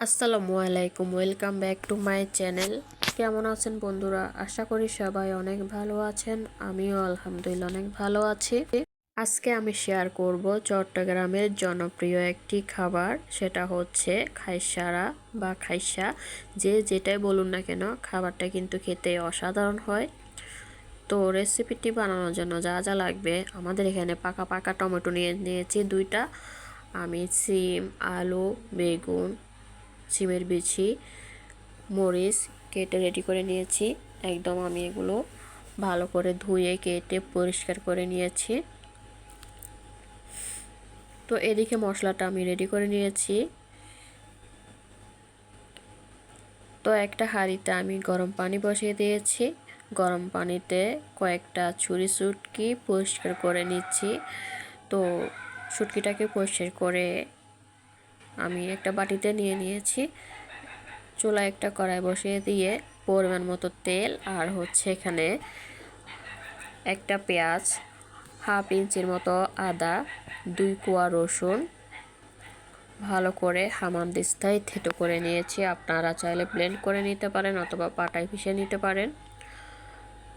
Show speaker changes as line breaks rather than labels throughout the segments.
আসসালামু আলাইকুম, welcome back to my channel. কেমন আছেন বন্ধুরা? আশা করি সবাই অনেক ভালো আছেন। আমিও আলহামদুলিল্লাহ অনেক ভালো আছি। আজকে আমি শেয়ার করব চট্টগ্রামের জনপ্রিয় একটি খাবার, সেটা হচ্ছে খাইসারা বা খাইসা। যে যেটাই বলুন না কেন, খাবারটা কিন্তু খেতে অসাধারণ হয়। তো রেসিপিটি বানানোর জন্য যা যা লাগবে, আমাদের এখানে পাকা পাকা টমেটো নিয়ে নিয়েছি দুইটা। আমি সিম, আলু, বেগুন সিমের বিছি মরিচ কেটে রেডি করে নিয়েছি। একদম আমি এগুলো ভালো করে ধুয়ে, কেটে পরিষ্কার করে নিয়েছি। তো এদিকে মশলাটা আমি রেডি করে নিয়েছি। তো একটা হাঁড়িতে আমি গরম পানি বসিয়ে দিয়েছি। গরম পানিতে কয়েকটা ছুরি সুটকি পরিষ্কার করে নিচ্ছি। তো সুটকিটাকে পরিষ্কার করে আমি একটা বাটিতে নিয়ে নিয়েছি। চুলা একটা কড়াই বসিয়ে দিয়ে পরিমাণ মতো তেল আর হচ্ছে এখানে একটা পেঁয়াজ, হাফ ইঞ্চির মতো আদা, দুই কোয়া রসুন, ভালো করে হামান দিস্তায় থেটো করে নিয়েছি। আপনারা চাইলে ব্লেন্ড করে নিতে পারেন অথবা পাটায় পিষে নিতে পারেন।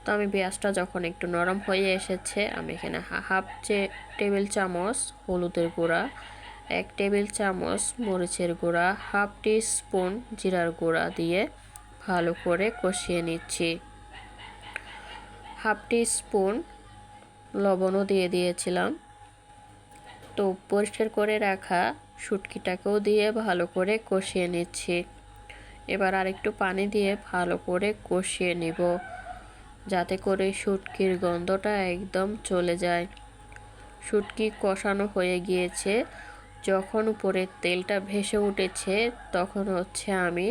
তো আমি পেঁয়াজটা যখন একটু নরম হয়ে এসেছে, আমি এখানে হাফ চে, টেবিল চামচ হলুদের গুঁড়া এক টেবিল চামচ মরিচের গুঁড়া, হাফ টি স্পুন জিরার গুঁড়া দিয়ে ভালো করে কষিয়ে নিচ্ছি। হাফ টি স্পুন লবণও দিয়ে দিয়েছিলাম। তো পরিষ্কার করে রাখা শুটকিটাকেও দিয়ে ভালো করে কষিয়ে নিচ্ছি। এবার আরেকটু পানি দিয়ে ভালো করে কষিয়ে নিব, যাতে করে শুটকির গন্ধটা একদম চলে যায়। শুটকি কষানো হয়ে গিয়েছে। যখন উপরে তেলটা ভেসে উঠেছে, তখন হচ্ছে আমি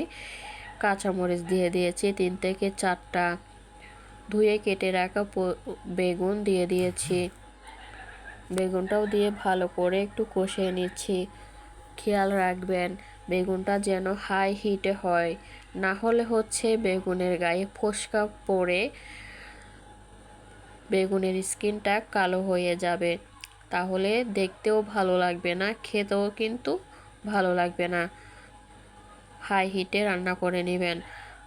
কাঁচামরিচ দিয়ে দিয়েছি। তিন থেকে চারটা ধুয়ে কেটে রাখা বেগুন দিয়ে দিয়েছি। বেগুনটাও দিয়ে ভালো করে একটু কষিয়ে নিচ্ছি। খেয়াল রাখবেন, বেগুনটা যেন হাই হিটে হয়। না হলে হচ্ছে বেগুনের গায়ে ফসকা পড়ে বেগুনের স্কিনটা কালো হয়ে যাবে। তাহলে দেখতেও ভালো লাগবে না, খেতেও কিন্তু ভালো লাগবে না। হাই হিটে রান্না করে নেবেন।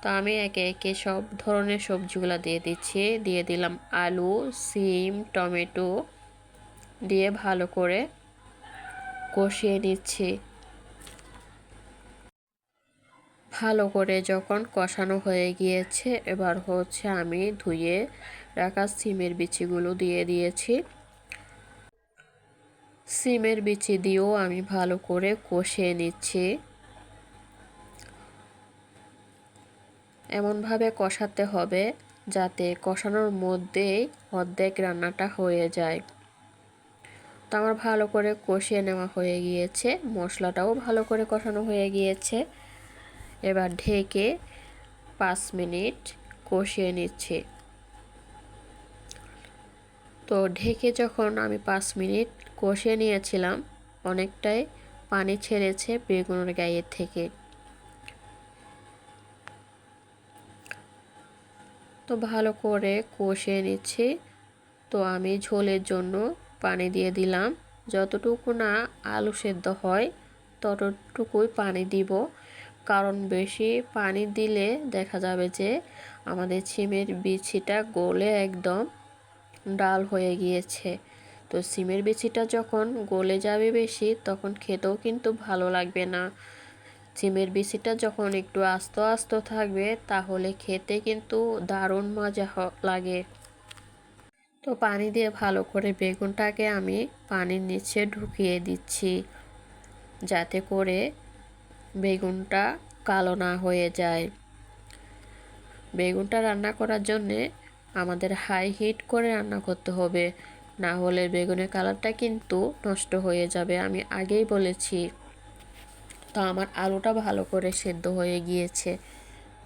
তো আমি একে একে সব ধরনের সবজিগুলো দিয়ে দিচ্ছি। দিয়ে দিলাম আলু, সিম, টমেটো দিয়ে ভালো করে কষিয়ে নিচ্ছি। ভালো করে যখন কষানো হয়ে গিয়েছে, এবার হচ্ছে আমি ধুয়ে রাখা সিমের বিচিগুলো দিয়ে দিয়েছি। সিমের বিচি দিয়েও আমি ভালো করে কষিয়ে নিচ্ছি। এমনভাবে কষাতে হবে যাতে কষানোর মধ্যেই অর্ধেক রান্নাটা হয়ে যায়। তো আমার ভালো করে কষিয়ে নেওয়া হয়ে গিয়েছে, মশলাটাও ভালো করে কষানো হয়ে গিয়েছে। এবার ঢেকে পাঁচ মিনিট কষিয়ে নিচ্ছি। তো ঢেকে যখন আমি পাঁচ মিনিট কষিয়ে নিয়েছিলাম, অনেকটাই পানি ছেড়েছে বেগুনের গায়ের থেকে। তো ভালো করে কষিয়ে নিচ্ছি। তো আমি ঝোলের জন্য পানি দিয়ে দিলাম। যতটুকু না আলু সেদ্ধ হয়, ততটুকুই পানি দিব। কারণ বেশি পানি দিলে দেখা যাবে যে আমাদের ছিমের বিছিটা গলে একদম ডাল হয়ে গিয়েছে। তো সিমের বিচিটা যখন গলে যাবে বেশি, তখন খেতেও কিন্তু ভালো লাগবে না। সিমের বিচিটা যখন একটু আস্ত আস্ত থাকবে, তাহলে খেতে কিন্তু দারুণ মজা লাগে। তো পানি দিয়ে ভালো করে বেগুনটাকে আমি পানির নিচে ঢুকিয়ে দিচ্ছি, যাতে করে বেগুনটা কালো না হয়ে যায়। বেগুনটা রান্না করার জন্যে আমাদের হাই হিট করে রান্না করতে হবে। না হলে বেগুনের কালারটা কিন্তু নষ্ট হয়ে যাবে, আমি আগেই বলেছি। তো আমার আলুটা ভালো করে সেদ্ধ হয়ে গিয়েছে।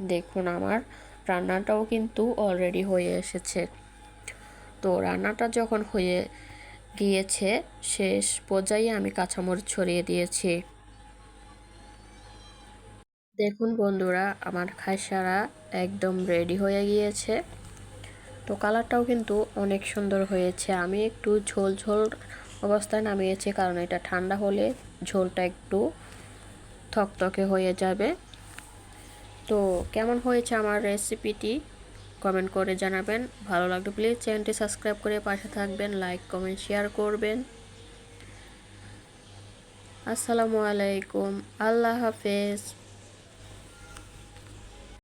দেখুন, আমার রান্নাটাও কিন্তু অলরেডি হয়ে এসেছে। তো রান্নাটা যখন হয়ে গিয়েছে, শেষ পর্যায়ে আমি কাঁচামরিচ ছড়িয়ে দিয়েছি। দেখুন বন্ধুরা, আমার খাইসারা একদম রেডি হয়ে গিয়েছে। তো কালারটাও কিন্তু অনেক সুন্দর হয়েছে। আমি একটু ঝোল ঝোল অবস্থায় নামিয়েছি, কারণ এটা ঠান্ডা হলে ঝোলটা একটু থকথকে হয়ে যাবে। তো কেমন হয়েছে আমার রেসিপিটি কমেন্ট করে জানাবেন। ভালো লাগলে প্লিজ চ্যানেলটি সাবস্ক্রাইব করে পাশে থাকবেন লাইক কমেন্ট শেয়ার করবেন। আসসালামু আলাইকুম। আল্লাহ হাফেজ।